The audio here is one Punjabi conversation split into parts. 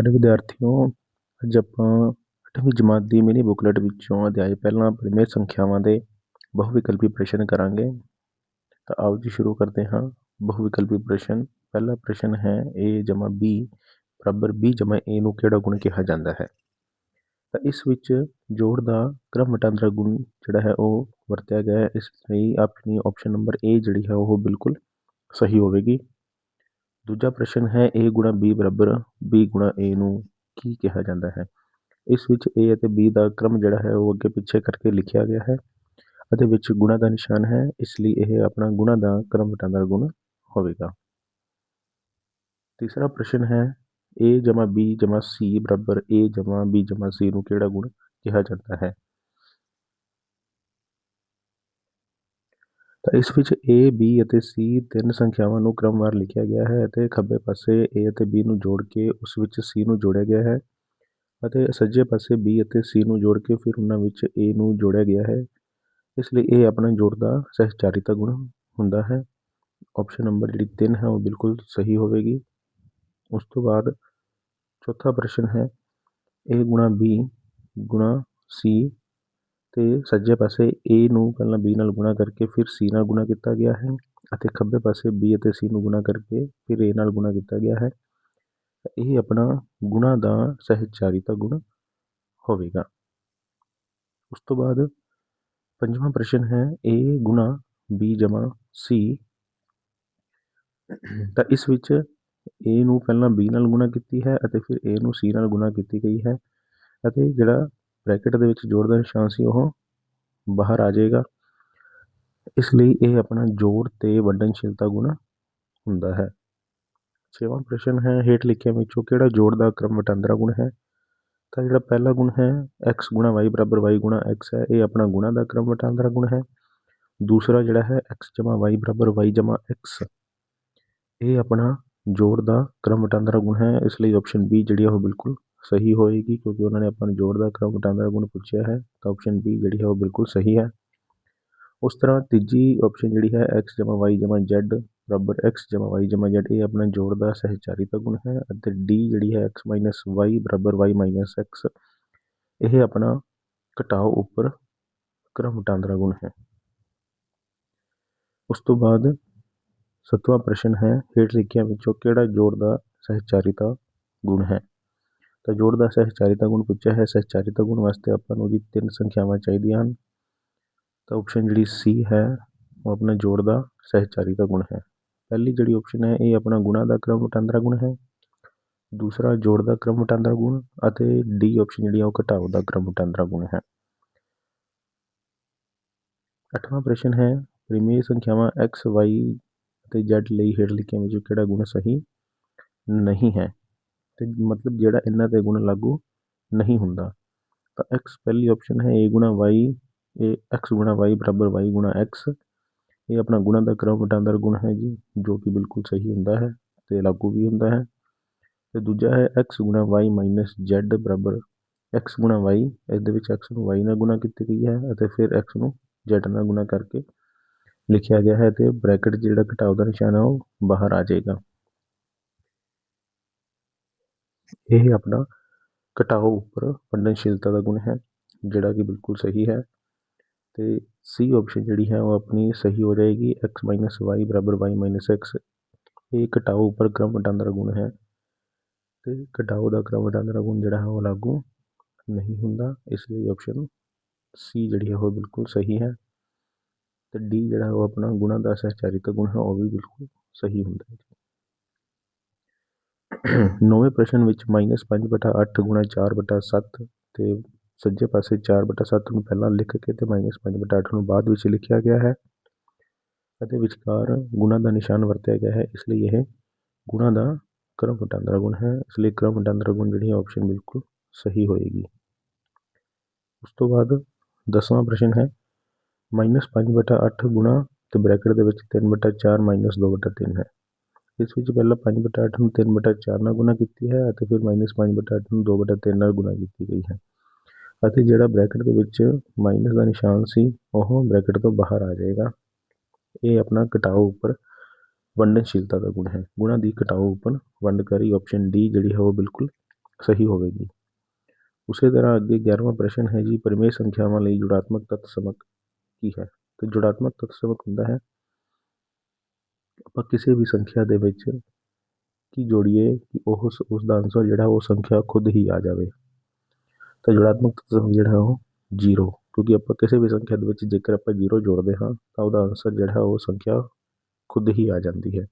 ਸਾਰੇ ਵਿਦਿਆਰਥੀਓ, ਅੱਜ ਆਪਾਂ 8ਵੀਂ ਜਮਾਤ ਦੀ ਮਿਨੀ ਬੁਕਲੇਟ ਵਿੱਚੋਂ ਅਧਿਆਇ ਪਹਿਲਾਂ ਪਰਿਮੇਯ ਸੰਖਿਆਵਾਂ ਦੇ ਬਹੁਵਿਕਲਪੀ ਪ੍ਰਸ਼ਨ ਕਰਾਂਗੇ। ਤਾਂ ਆਓ ਜੀ ਸ਼ੁਰੂ ਕਰਦੇ ਹਾਂ। ਬਹੁਵਿਕਲਪੀ ਪ੍ਰਸ਼ਨ, ਪਹਿਲਾ ਪ੍ਰਸ਼ਨ ਹੈ a ਜਮਾ b, ਬਰਾਬਰ b ਜਮਾ a ਨੂੰ ਕਿਹੜਾ ਗੁਣ ਕਿਹਾ ਜਾਂਦਾ ਹੈ? ਤਾਂ ਇਸ ਵਿੱਚ ਜੋੜ ਦਾ ਕ੍ਰਮ ਵਟਾਂਦਰਾ ਗੁਣ ਜਿਹੜਾ ਹੈ ਉਹ ਵਰਤਿਆ ਗਿਆ ਹੈ। ਇਸ ਲਈ ਆਪਣੀ ਆਪਸ਼ਨ ਨੰਬਰ a ਜਿਹੜੀ ਹੈ ਉਹ ਬਿਲਕੁਲ ਸਹੀ ਹੋਵੇਗੀ। ਦੂਜਾ ਪ੍ਰਸ਼ਨ ਹੈ a ਗੁਣਾ b ਬਰਾਬਰ, b ਗੁਣਾ a ਨੂੰ ਕੀ ਕਿਹਾ ਜਾਂਦਾ ਹੈ? ਇਸ ਵਿੱਚ a ਅਤੇ b ਦਾ ਕ੍ਰਮ ਜਿਹੜਾ ਹੈ ਉਹ ਅੱਗੇ ਪਿੱਛੇ ਕਰਕੇ ਲਿਖਿਆ ਗਿਆ ਹੈ ਅਤੇ ਵਿੱਚ ਗੁਣਾ ਦਾ ਨਿਸ਼ਾਨ ਹੈ, ਇਸ ਲਈ ਇਹ ਆਪਣਾ ਗੁਣਾ ਦਾ ਕ੍ਰਮ ਵਟਾਂਦਰਾ ਗੁਣ ਹੋਵੇਗਾ। ਤੀਸਰਾ ਪ੍ਰਸ਼ਨ ਹੈ, a ਜਮਾ b ਜਮਾ c ਬਰਾਬਰ, a ਜਮਾ b ਜਮਾ c ਨੂੰ ਕਿਹੜਾ ਗੁਣ ਕਿਹਾ ਜਾਂਦਾ ਹੈ? ਤਾਂ ਇਸ ਵਿੱਚ a, b ਅਤੇ c ਤਿੰਨ ਸੰਖਿਆਵਾਂ ਨੂੰ ਕ੍ਰਮਵਾਰ ਲਿਖਿਆ ਗਿਆ ਹੈ ਅਤੇ ਖੱਬੇ ਪਾਸੇ a ਅਤੇ b ਨੂੰ ਜੋੜ ਕੇ ਉਸ ਵਿੱਚ c ਨੂੰ ਜੋੜਿਆ ਗਿਆ ਹੈ ਅਤੇ ਸੱਜੇ ਪਾਸੇ b ਅਤੇ c ਨੂੰ ਜੋੜ ਕੇ ਫਿਰ ਉਹਨਾਂ ਵਿੱਚ a ਨੂੰ ਜੋੜਿਆ ਗਿਆ ਹੈ। ਇਸ ਲਈ ਇਹ ਆਪਣਾ ਜੋੜ ਦਾ ਸਹਿਚਾਰੀਤਾ ਗੁਣ ਹੁੰਦਾ ਹੈ। ਆਪਸ਼ਨ ਨੰਬਰ ਜਿਹੜੀ 3 ਹੈ ਉਹ ਬਿਲਕੁਲ ਸਹੀ ਹੋਵੇਗੀ। ਉਸ ਤੋਂ ਬਾਅਦ ਚੌਥਾ ਪ੍ਰਸ਼ਨ ਹੈ a ਗੁਣਾ b ਗੁਣਾ c ਤੇ ਸੱਜੇ ਪਾਸੇ a ਨੂੰ ਪਹਿਲਾਂ b ਨਾਲ ਗੁਣਾ ਕਰਕੇ ਫਿਰ c ਨਾਲ ਗੁਣਾ ਕੀਤਾ ਗਿਆ ਹੈ ਅਤੇ ਖੱਬੇ ਪਾਸੇ b ਅਤੇ c ਨੂੰ ਗੁਣਾ ਕਰਕੇ ਫਿਰ a ਨਾਲ ਗੁਣਾ ਕੀਤਾ ਗਿਆ ਹੈ। ਇਹ ਆਪਣਾ ਗੁਣਾ ਦਾ ਸਹਿਚਾਰਿਤਾ ਗੁਣ ਹੋਵੇਗਾ। ਉਸ ਤੋਂ ਬਾਅਦ ਪੰਜਵਾਂ ਪ੍ਰਸ਼ਨ ਹੈ a ਗੁਣਾ b ਜਮਾ c ਤਾਂ ਇਸ ਵਿੱਚ a ਨੂੰ ਪਹਿਲਾਂ b ਨਾਲ ਗੁਣਾ ਕੀਤੀ ਹੈ ਅਤੇ ਫਿਰ a ਨੂੰ c ਨਾਲ ਗੁਣਾ ਕੀਤੀ ਗਈ ਹੈ ਅਤੇ ਜਿਹੜਾ ਬ੍ਰੈਕਟ ਦੇ ਵਿੱਚ ਜੋੜ ਦਾ ਨਿਸ਼ਾਨ ਸੀ, ਉਹ ਬਾਹਰ ਆ ਜਾਏਗਾ। ਇਸ ਲਈ ਇਹ ਆਪਣਾ ਜੋੜ ਤੇ ਵੰਡਨਸ਼ੀਲਤਾ ਗੁਣ ਹੁੰਦਾ ਹੈ। ਛੇਵਾਂ ਪ੍ਰਸ਼ਨ ਹੈ, ਹੇਠ ਲਿਖਿਆ ਵਿੱਚੋਂ ਕਿਹੜਾ ਜੋੜ ਦਾ ਕ੍ਰਮ ਵਟਾਂਦਰਾ ਗੁਣ ਹੈ? ਤਾਂ ਜਿਹੜਾ ਪਹਿਲਾ ਗੁਣ ਹੈ, x ਗੁਣਾ y ਬਰਾਬਰ y ਗੁਣਾ x ਹੈ, ਇਹ ਆਪਣਾ ਗੁਣਾ ਦਾ ਕ੍ਰਮ ਵਟਾਂਦਰਾ ਗੁਣ ਹੈ। ਦੂਸਰਾ ਜਿਹੜਾ ਹੈ, x ਜਮਾ y ਬਰਾਬਰ y ਜਮਾ x ਇਹ ਆਪਣਾ ਜੋੜ ਦਾ ਕ੍ਰਮ ਵਟਾਂਦਰਾ ਗੁਣ ਹੈ, ਇਸ ਲਈ ਆਪਸ਼ਨ ਬੀ ਜਿਹੜੀ ਹੈ ਉਹ ਬਿਲਕੁਲ ਸਹੀ ਹੋਏਗੀ ਕਿਉਂਕਿ ਉਹਨਾਂ ਨੇ ਆਪਾਂ ਨੂੰ ਜੋੜ ਦਾ ਕ੍ਰਮ ਵਟਾਂਦਰਾ ਗੁਣ ਪੁੱਛਿਆ ਹੈ, ਤਾਂ ਆਪਸ਼ਨ ਬੀ ਜਿਹੜੀ ਹੈ ਉਹ ਬਿਲਕੁਲ ਸਹੀ ਹੈ। ਉਸ ਤਰ੍ਹਾਂ ਤੀਜੀ ਆਪਸ਼ਨ ਜਿਹੜੀ ਹੈ x ਜਮਾ y ਜਮਾ z, ਬਰਾਬਰ x ਜਮਾ y ਜਮਾ z, ਇਹ ਆਪਣਾ ਜੋੜ ਦਾ ਸਹਿਚਾਰੀਤਾ ਗੁਣ ਹੈ ਅਤੇ d ਜਿਹੜੀ ਹੈ x ਮਾਈਨਸ y ਬਰਾਬਰ y ਮਾਈਨਸ x, ਇਹ ਆਪਣਾ ਘਟਾਓ ਉੱਪਰ ਕ੍ਰਮ ਵਟਾਂਦਰਾ ਗੁਣ ਹੈ। ਉਸ ਤੋਂ ਬਾਅਦ ਸਤਵਾਂ ਪ੍ਰਸ਼ਨ ਹੈ, ਹੇਠ ਲਿਖਿਆਂ ਵਿੱਚੋਂ ਕਿਹੜਾ ਜੋੜ ਦਾ ਸਹਿਚਾਰੀਤਾ ਗੁਣ ਹੈ? ਤਾਂ ਜੋੜ ਦਾ ਸਹਿਚਾਰੀਤਾ ਗੁਣ ਪੁੱਛਿਆ ਹੈ। ਸਹਿਚਾਰੀਤਾ ਗੁਣ ਵਾਸਤੇ ਆਪਾਂ ਨੂੰ ਜੀ ਤਿੰਨ ਸੰਖਿਆਵਾਂ ਚਾਹੀਦੀਆਂ ਹਨ। ਤਾਂ ਆਪਸ਼ਨ ਜਿਹੜੀ ਸੀ ਹੈ, ਉਹ ਆਪਣਾ ਜੋੜ ਦਾ ਸਹਿਚਾਰੀਤਾ ਗੁਣ ਹੈ। ਪਹਿਲੀ ਜਿਹੜੀ ਆਪਸ਼ਨ ਹੈ, ਇਹ ਆਪਣਾ ਗੁਣਾ ਦਾ ਕ੍ਰਮ ਵਟਾਂਦਰਾ ਗੁਣ ਹੈ। ਦੂਸਰਾ ਜੋੜ ਦਾ ਕ੍ਰਮ ਵਟਾਂਦਰਾ ਗੁਣ ਅਤੇ ਡੀ ਆਪਸ਼ਨ ਜਿਹੜੀ ਆ, ਉਹ ਘਟਾਓ ਦਾ ਕ੍ਰਮ ਵਟਾਂਦਰਾ ਗੁਣ ਹੈ। ਅੱਠਵਾਂ ਪ੍ਰਸ਼ਨ ਹੈ ਪਰਿਮੇਯ ਸੰਖਿਆਵਾਂ x, y ਅਤੇ z ਲਈ ਹੇਠ ਲਿਖਿਆਂ ਵਿੱਚੋਂ ਕਿਹੜਾ ਗੁਣ ਸਹੀ ਨਹੀਂ ਹੈ? ਤੇ ਮਤਲਬ ਜਿਹੜਾ ਇਹਨਾਂ ਤੇ ਗੁਣ ਲਾਗੂ ਨਹੀਂ ਹੁੰਦਾ। ਤਾਂ x ਪਹਿਲੀ ਆਪਸ਼ਨ ਹੈ a ਗੁਣਾ y ਇਹ x ਗੁਣਾ y ਬਰਾਬਰ y ਗੁਣਾ x ਇਹ ਆਪਣਾ ਗੁਣਾ ਦਾ ਕ੍ਰਮ ਵਟਾਂਦਰਾ ਗੁਣ ਹੈ ਜੀ, ਜੋ ਕਿ ਬਿਲਕੁਲ ਸਹੀ ਹੁੰਦਾ ਹੈ ਤੇ ਲਾਗੂ ਵੀ ਹੁੰਦਾ ਹੈ। ਤੇ ਦੂਜਾ ਹੈ x ਗੁਣਾ y ਮਾਈਨਸ z ਬਰਾਬਰ x ਗੁਣਾ y ਇਸ ਦੇ ਵਿੱਚ x ਨੂੰ y ਨਾਲ ਗੁਣਾ ਕੀਤੀ ਗਈ ਹੈ ਅਤੇ ਫਿਰ x ਨੂੰ z ਨਾਲ ਗੁਣਾ ਕਰਕੇ ਲਿਖਿਆ ਗਿਆ ਹੈ ਤੇ ਬ੍ਰੈਕਟ ਜਿਹੜਾ ਘਟਾਓ ਦਾ ਨਿਸ਼ਾਨ ਹੈ ਉਹ ਬਾਹਰ ਆ ਜਾਏਗਾ। ਇਹ ਆਪਣਾ ਘਟਾਓ ਉੱਪਰ ਵੰਡਨਸ਼ੀਲਤਾ ਦਾ ਗੁਣ ਹੈ, ਜਿਹੜਾ ਕਿ ਬਿਲਕੁਲ ਸਹੀ ਹੈ। ਅਤੇ ਸੀ ਆਪਸ਼ਨ ਜਿਹੜੀ ਹੈ ਉਹ ਆਪਣੀ ਸਹੀ ਹੋ ਜਾਏਗੀ ਐਕਸ ਮਾਈਨਸ ਵਾਈ ਬਰਾਬਰ ਵਾਈ ਮਾਈਨਸ ਐਕਸ ਇਹ ਘਟਾਓ ਉੱਪਰ ਕ੍ਰਮ ਵਟਾਂਦਰਾ ਗੁਣ ਹੈ। ਅਤੇ ਘਟਾਓ ਦਾ ਕ੍ਰਮ ਵਟਾਂਦਰਾ ਗੁਣ ਜਿਹੜਾ ਹੈ ਉਹ ਲਾਗੂ ਨਹੀਂ ਹੁੰਦਾ। ਇਸ ਲਈ ਆਪਸ਼ਨ ਸੀ ਜਿਹੜੀ ਹੈ ਉਹ ਬਿਲਕੁਲ ਸਹੀ ਹੈ। ਅਤੇ ਡੀ ਜਿਹੜਾ ਉਹ ਆਪਣਾ ਗੁਣਾ ਦਾ ਸਹਿਚਾਰਿਤ ਗੁਣ ਹੈ, ਉਹ ਵੀ ਬਿਲਕੁਲ ਸਹੀ ਹੁੰਦਾ ਹੈ। ਨੌਵੇਂ ਪ੍ਰਸ਼ਨ ਵਿੱਚ ਮਾਈਨਸ ਪੰਜ ਬਟਾ ਅੱਠ ਗੁਣਾ ਚਾਰ ਬਟਾ ਸੱਤ ਅਤੇ ਸੱਜੇ ਪਾਸੇ ਚਾਰ ਬਟਾ ਸੱਤ ਨੂੰ ਪਹਿਲਾਂ ਲਿਖ ਕੇ ਅਤੇ ਮਾਈਨਸ ਪੰਜ ਬਟਾ ਅੱਠ ਨੂੰ ਬਾਅਦ ਵਿੱਚ ਲਿਖਿਆ ਗਿਆ ਹੈ ਅਤੇ ਵਿਚਕਾਰ ਗੁਣਾ ਦਾ ਨਿਸ਼ਾਨ ਵਰਤਿਆ ਗਿਆ ਹੈ, ਇਸ ਲਈ ਇਹ ਗੁਣਾ ਦਾ ਕਰਮ ਵਟਾਂਦਰਾ ਗੁਣ ਹੈ, ਇਸ ਲਈ ਕਰਮ ਵਟਾਂਦਰਾ ਗੁਣ ਜਿਹੜੀ ਆਪਸ਼ਨ ਬਿਲਕੁਲ ਸਹੀ ਹੋਏਗੀ। ਉਸ ਤੋਂ ਬਾਅਦ ਦਸਵਾਂ ਪ੍ਰਸ਼ਨ ਹੈ ਮਾਈਨਸ ਪੰਜ ਬਟਾ ਅੱਠ ਗੁਣਾ ਤੇ ਬ੍ਰੈਕਟ ਦੇ ਵਿੱਚ ਤਿੰਨ ਬਟਾ ਚਾਰ ਮਾਈਨਸ ਦੋ ਬਟਾ ਤਿੰਨ ਹੈ। ਇਸ ਵਿੱਚ ਪਹਿਲਾਂ ਪੰਜ ਬਟਾ ਅੱਠ ਨੂੰ ਤਿੰਨ ਬਟਾ ਚਾਰ ਨਾਲ ਗੁਣਾ ਕੀਤੀ ਹੈ ਅਤੇ ਫਿਰ ਮਾਈਨਸ ਪੰਜ ਬਟਾ ਅੱਠ ਨੂੰ ਦੋ ਬਟਾ ਤਿੰਨ ਨਾਲ ਗੁਣਾ ਕੀਤੀ ਗਈ ਹੈ। ਅਤੇ ਜਿਹੜਾ ਬ੍ਰੈਕਟ ਦੇ ਵਿੱਚ ਮਾਈਨਸ ਦਾ ਨਿਸ਼ਾਨ ਸੀ, ਉਹ ਬ੍ਰੈਕਟ ਤੋਂ ਬਾਹਰ ਆ ਜਾਏਗਾ। ਇਹ ਆਪਣਾ ਘਟਾਓ ਉੱਪਰ ਵੰਡਨਸ਼ੀਲਤਾ ਦਾ ਗੁਣ ਹੈ। ਗੁਣਾ ਦੀ ਘਟਾਓ ਉੱਪਰ ਵੰਡ ਕਰੀ ਆਪਸ਼ਨ ਡੀ ਜਿਹੜੀ ਹੈ ਉਹ ਬਿਲਕੁਲ ਸਹੀ ਹੋਵੇਗੀ। ਉਸੇ ਤਰ੍ਹਾਂ ਅੱਗੇ 11ਵਾਂ ਪ੍ਰਸ਼ਨ ਹੈ ਜੀ ਪਰਿਮੇਯ ਸੰਖਿਆਵਾਂ ਲਈ ਜੁੜਾਤਮਕ ਤੱਤ ਸਮਕ ਕੀ ਹੈ? ਤੇ ਜੁੜਾਤਮਕ ਤੱਤ ਸਮਕ ਹੁੰਦਾ ਹੈ ਆਪਾਂ ਕਿਸੇ ਵੀ ਸੰਖਿਆ ਦੇ ਵਿੱਚ ਕੀ ਜੋੜੀਏ ਕਿ ਉਹ ਉਸ ਉਸ ਦਾ ਆਨਸਰ ਜਿਹੜਾ ਉਹ ਸੰਖਿਆ ਖੁਦ ਹੀ ਆ ਜਾਵੇ। ਤਾਂ ਜੋੜਾਤਮਕ ਤੱਤ ਜਿਹੜਾ ਉਹ ਜ਼ੀਰੋ ਕਿਉਂਕਿ ਆਪਾਂ ਕਿਸੇ ਵੀ ਸੰਖਿਆ ਦੇ ਵਿੱਚ ਜੇਕਰ ਆਪਾਂ ਜ਼ੀਰੋ ਜੋੜਦੇ ਹਾਂ, ਤਾਂ ਉਹਦਾ ਆਨਸਰ ਜਿਹੜਾ ਉਹ ਸੰਖਿਆ ਖੁਦ ਹੀ ਆ ਜਾਂਦੀ ਹੈ।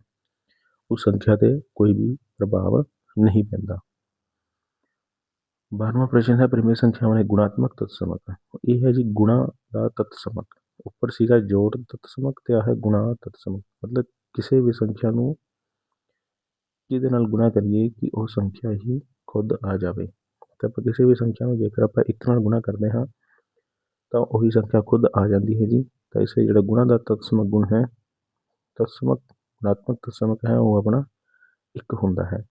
ਉਸ ਸੰਖਿਆ ਤੇ ਕੋਈ ਵੀ ਪ੍ਰਭਾਵ ਨਹੀਂ ਪੈਂਦਾ। ਬਾਰਵਾਂ ਪ੍ਰਸ਼ਨ ਹੈ ਪਰਿਮੇਯ ਸੰਖਿਆਵਾਂ ਦੇ ਗੁਣਾਤਮਕ ਤੱਤਸਮਕ ਇਹ ਹੈ ਜੀ ਗੁਣਾ ਦਾ ਤੱਤ ਸਮਕ ਉੱਪਰ ਸੀਗਾ ਜੋੜ ਤੱਤ ਸਮਕ ਤੇ ਆ ਹੈ ਗੁਣਾ ਤੱਤਸਮਕ ਮਤਲਬ ਕਿਸੇ ਵੀ ਸੰਖਿਆ ਨੂੰ ਕਿਹਦੇ ਨਾਲ ਗੁਣਾ ਕਰੀਏ ਕਿ ਉਹ ਸੰਖਿਆ ਹੀ ਖੁਦ ਆ ਜਾਵੇ। ਤੇ ਆਪਾਂ ਕਿਸੇ ਵੀ ਸੰਖਿਆ ਨੂੰ ਜੇਕਰ ਆਪਾਂ ਇੱਕ ਨਾਲ ਗੁਣਾ ਕਰਦੇ ਹਾਂ, ਤਾਂ ਉਹੀ ਸੰਖਿਆ ਖੁਦ ਆ ਜਾਂਦੀ ਹੈ ਜੀ। ਤਾਂ ਇਸ ਲਈ ਜਿਹੜਾ ਗੁਣਾ ਦਾ ਤੱਤਸਮਕ ਗੁਣ ਹੈ, ਤਤਸਮਕ, ਗੁਣਾਤਮਕ ਤਤਸਮਕ ਹੈ, ਉਹ ਆਪਣਾ ਇੱਕ ਹੁੰਦਾ ਹੈ।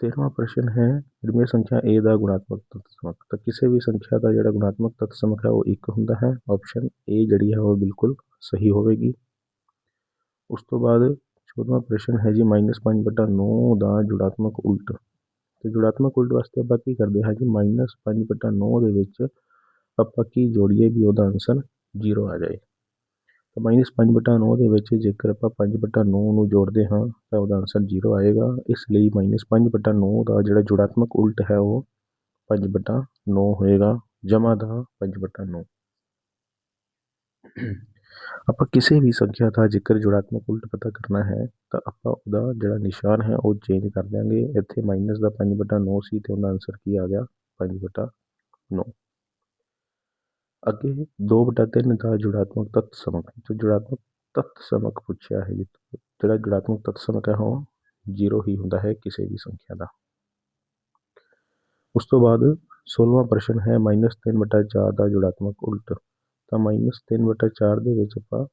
ਤੇਰਵਾਂ ਪ੍ਰਸ਼ਨ ਹੈ ਪਰਿਮੇਯ ਸੰਖਿਆ a ਦਾ ਗੁਣਾਤਮਕ ਤਤਸਮਕ। ਤਾਂ ਕਿਸੇ ਵੀ ਸੰਖਿਆ ਦਾ ਜਿਹੜਾ ਗੁਣਾਤਮਕ ਤੱਤਸਮਕ ਹੈ, ਉਹ ਇੱਕ ਹੁੰਦਾ ਹੈ। ਆਪਸ਼ਨ a ਜਿਹੜੀ ਹੈ, ਉਹ ਬਿਲਕੁਲ ਸਹੀ ਹੋਵੇਗੀ। ਉਸ ਤੋਂ ਬਾਅਦ 14ਵਾਂ ਪ੍ਰਸ਼ਨ ਹੈ ਜੀ ਮਾਈਨਸ ਪੰਜ ਬਟਾ 9 ਦਾ ਜੁੜਾਤਮਕ ਉਲਟ। ਅਤੇ ਜੁੜਾਤਮਕ ਉਲਟ ਵਾਸਤੇ ਆਪਾਂ ਕੀ ਕਰਦੇ ਹਾਂ ਜੀ? ਮਾਈਨਸ ਪੰਜ ਬਟਾ 9 ਦੇ ਵਿੱਚ ਆਪਾਂ ਕੀ ਜੋੜੀਏ ਵੀ ਉਹਦਾ ਆਨਸਰ ਜ਼ੀਰੋ ਆ ਜਾਏ। ਤਾਂ ਮਾਈਨਸ -5 ਬਟਾ 9 ਦੇ ਵਿੱਚ ਜੇਕਰ ਆਪਾਂ 5 ਬਟਾ 9 ਨੂੰ ਜੋੜਦੇ ਹਾਂ, ਤਾਂ ਉਹਦਾ ਆਨਸਰ 0 ਆਏਗਾ। ਇਸ ਲਈ ਮਾਈਨਸ -5 ਬਟਾ 9 ਦਾ ਜਿਹੜਾ ਜੁੜਾਤਮਕ ਉਲਟ ਹੈ, ਉਹ 5 ਬਟਾ 9 ਹੋਏਗਾ, ਜਮਾ ਦਾ 5 ਬਟਾ 9 ਆਪਾਂ ਕਿਸੇ ਵੀ ਸੰਖਿਆ ਦਾ ਜੇਕਰ ਜੁੜਾਤਮਕ ਉਲਟ ਪਤਾ ਕਰਨਾ ਹੈ, ਤਾਂ ਆਪਾਂ ਉਹਦਾ ਜਿਹੜਾ ਨਿਸ਼ਾਨ ਹੈ ਉਹ ਚੇਂਜ ਕਰ ਦਿਆਂਗੇ। ਇੱਥੇ ਮਾਈਨਸ ਦਾ 5 ਬਟਾ 9 ਸੀ ਤੇ ਉਹਦਾ ਆਨਸਰ ਕੀ ਆ ਗਿਆ? 5 ਬਟਾ 9 ਅੱਗੇ 2 ਬਟਾ 3 ਦਾ ਜੁੜਾਤਮਕ ਤੱਤ ਸਮਕ। ਜੋ ਜੁੜਾਤਮਕ ਤੱਤ ਸਮਕ ਪੁੱਛਿਆ ਹੈ ਜੀ ਜਿਹੜਾ ਜੁੜਾਤਮਕ ਤੱਤ ਸਮਕ ਹੈ, ਉਹ 0 ਹੀ ਹੁੰਦਾ ਹੈ ਕਿਸੇ ਵੀ ਸੰਖਿਆ ਦਾ। ਉਸ ਤੋਂ ਬਾਅਦ 16ਵਾਂ ਪ੍ਰਸ਼ਨ ਹੈ -3 ਬਟਾ 4 ਦਾ ਜੁੜਾਤਮਕ ਉਲਟ। ਤਾਂ ਮਾਈਨਸ ਤਿੰਨ ਬਟਾ ਚਾਰ ਦੇ ਵਿੱਚ ਆਪਾਂ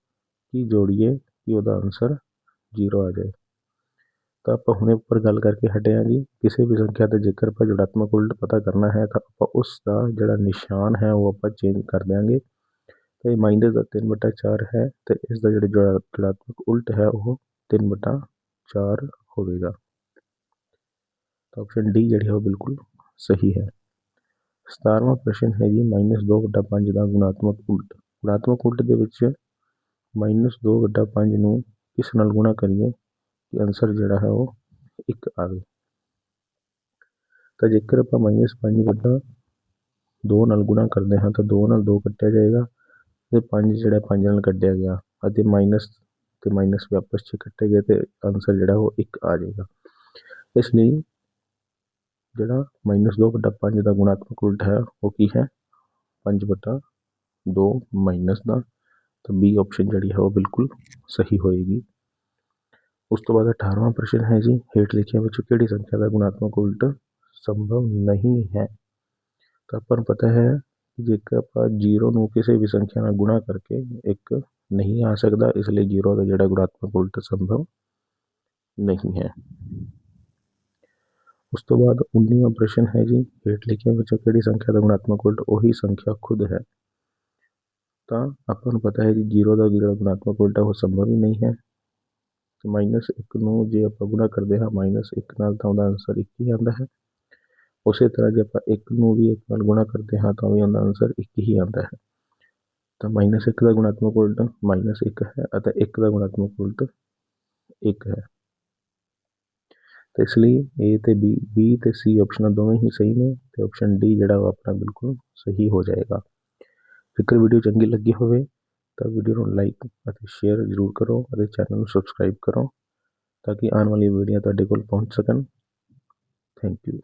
ਕੀ ਜੋੜੀਏ, ਕਿ ਉਹਦਾ ਆਨਸਰ ਜ਼ੀਰੋ ਆ ਜਾਏ। ਤਾਂ ਆਪਾਂ ਹੁਣੇ ਉੱਪਰ ਗੱਲ ਕਰਕੇ ਹਟੇ ਹਾਂ ਜੀ। ਕਿਸੇ ਵੀ ਸੰਖਿਆ ਦਾ ਜੇਕਰ ਆਪਾਂ ਜੁੜਾਤਮਕ ਉਲਟ ਪਤਾ ਕਰਨਾ ਹੈ, ਤਾਂ ਆਪਾਂ ਉਸ ਦਾ ਜਿਹੜਾ ਨਿਸ਼ਾਨ ਹੈ, ਉਹ ਆਪਾਂ ਚੇਂਜ ਕਰ ਦਿਆਂਗੇ। ਤਾਂ ਇਹ ਮਾਈਨਸ ਦਾ 3 ਬਟਾ 4 ਹੈ ਤੇ ਇਸ ਦਾ ਜਿਹੜਾ ਜੁੜਾਤਮਕ ਉਲਟ ਹੈ, ਉਹ 3 ਬਟਾ 4 ਹੋਵੇਗਾ। ਤਾਂ ਆਪਸ਼ਨ ਡੀ ਜਿਹੜੀ ਹੈ, ਉਹ ਬਿਲਕੁਲ ਸਹੀ ਹੈ। 17ਵਾਂ ਪ੍ਰਸ਼ਨ ਹੈ ਜੀ -2 ਬਟਾ 5 ਦਾ ਗੁਣਾਤਮਕ ਉਲਟ। ਗੁਣਾਤਮਕ ਉਲਟ ਦੇ ਵਿੱਚ -2 ਬਟਾ 5 ਨੂੰ ਕਿਸ ਨਾਲ ਗੁਣਾ ਕਰੀਏ? ਕਿ ਆਨਸਰ ਜਿਹੜਾ ਹੈ ਉਹ 1 ਆਵੇ ਤਾਂ ਜੇਕਰ ਆਪਾਂ -5 ਬਟਾ 2 ਨਾਲ ਗੁਣਾ ਕਰਦੇ ਹਾਂ, ਤਾਂ 2 ਨਾਲ 2 ਕੱਟਿਆ ਜਾਏਗਾ ਤੇ 5 ਜਿਹੜਾ 5 ਨਾਲ ਕੱਢਿਆ ਗਿਆ ਅਤੇ ਮਾਈਨਸ ਤੇ ਮਾਈਨਸ ਵੀ ਆਪਸ 'ਚ ਕੱਟੇ ਗਏ ਤੇ ਆਨਸਰ ਜਿਹੜਾ ਉਹ 1 ਆ ਜਾਏਗਾ। ਇਸ ਲਈ ਜਿਹੜਾ ਮਾਈਨਸ -2 ਬਟਾ 5 ਦਾ ਗੁਣਾਤਮਕ ਉਲਟ ਹੈ, ਉਹ ਕੀ ਹੈ? 5 ਬਟਾ 2 ਮਾਈਨਸ ਦਾ, ਤਾਂ ਬੀ ਆਪਸ਼ਨ ਜਿਹੜੀ ਹੈ, ਉਹ ਬਿਲਕੁਲ ਸਹੀ ਹੋਏਗੀ। ਉਸ ਤੋਂ ਬਾਅਦ 18ਵਾਂ ਪ੍ਰਸ਼ਨ ਹੈ ਜੀ, ਹੇਠ ਲਿਖਿਆਂ ਵਿੱਚੋਂ ਕਿਹੜੀ ਸੰਖਿਆ ਦਾ ਗੁਣਾਤਮਕ ਉਲਟ ਸੰਭਵ ਨਹੀਂ ਹੈ? ਤਾਂ ਆਪਾਂ ਨੂੰ ਪਤਾ ਹੈ, ਜੇਕਰ ਆਪਾਂ 0 ਨੂੰ ਕਿਸੇ ਵੀ ਸੰਖਿਆ ਨਾਲ ਗੁਣਾ ਕਰਕੇ ਇੱਕ ਨਹੀਂ ਆ ਸਕਦਾ, ਇਸ ਲਈ 0 ਦਾ ਜਿਹੜਾ ਗੁਣਾਤਮਕ ਉਲਟ ਸੰਭਵ ਨਹੀਂ ਹੈ। ਉਸ ਤੋਂ ਬਾਅਦ 19ਵਾਂ ਪ੍ਰਸ਼ਨ ਹੈ ਜੀ। ਹੇਠ ਲਿਖੀਆਂ ਵਿੱਚੋਂ ਕਿਹੜੀ ਸੰਖਿਆ ਦਾ ਗੁਣਾਤਮਕ ਉਲਟ ਉਹੀ ਸੰਖਿਆ ਖੁਦ ਹੈ। ਤਾਂ ਆਪਾਂ ਨੂੰ ਪਤਾ ਹੈ ਜੀ 0 ਦਾ ਜਿਹੜਾ ਗੁਣਾਤਮਕ ਉਲਟਾ ਉਹ ਸੰਭਵ ਹੀ ਨਹੀਂ ਹੈ। ਤੇ ਮਾਈਨਸ ਇੱਕ ਨੂੰ ਜੇ ਆਪਾਂ ਗੁਣਾ ਕਰਦੇ ਹਾਂ, ਮਾਈਨਸ ਇੱਕ ਨਾਲ ਤਾਂ ਉਹਦਾ ਆਨਸਰ ਇੱਕ ਹੀ ਆਉਂਦਾ ਹੈ। ਉਸੇ ਤਰ੍ਹਾਂ ਜੇ ਆਪਾਂ ਇੱਕ ਨੂੰ ਵੀ ਇੱਕ ਨਾਲ ਗੁਣਾ ਕਰਦੇ ਹਾਂ, ਤਾਂ ਵੀ ਉਹਦਾ ਆਨਸਰ ਇੱਕ ਹੀ ਆਉਂਦਾ ਹੈ। ਤਾਂ ਮਾਈਨਸ ਇੱਕ ਦਾ ਗੁਣਾਤਮਕ ਉਲਟ ਮਾਈਨਸ ਇੱਕ ਹੈ ਅਤੇ ਇੱਕ ਦਾ ਗੁਣਾਤਮਕ ਉਲਟ ਇੱਕ ਹੈ। ਤਾਂ ਇਸ ਲਈ ਏ ਅਤੇ ਬੀ ਬੀ ਅਤੇ ਸੀ ਆਪਸ਼ਨਾਂ ਦੋਵੇਂ ਹੀ ਸਹੀ ਨੇ ਅਤੇ ਆਪਸ਼ਨ ਡੀ ਜਿਹੜਾ ਉਹ ਆਪਣਾ ਬਿਲਕੁਲ ਸਹੀ ਹੋ ਜਾਏਗਾ। ਜੇਕਰ ਵੀਡੀਓ ਚੰਗੀ ਲੱਗੀ ਹੋਵੇ ਤਾਂ ਵੀਡੀਓ ਨੂੰ ਲਾਈਕ ਅਤੇ ਸ਼ੇਅਰ ਜ਼ਰੂਰ ਕਰੋ ਅਤੇ ਚੈਨਲ ਨੂੰ ਸਬਸਕ੍ਰਾਈਬ ਕਰੋ ਤਾਂ ਕਿ ਆਉਣ ਵਾਲੀ ਵੀਡੀਓ ਤੁਹਾਡੇ ਕੋਲ ਪਹੁੰਚ ਸਕਣ। Thank you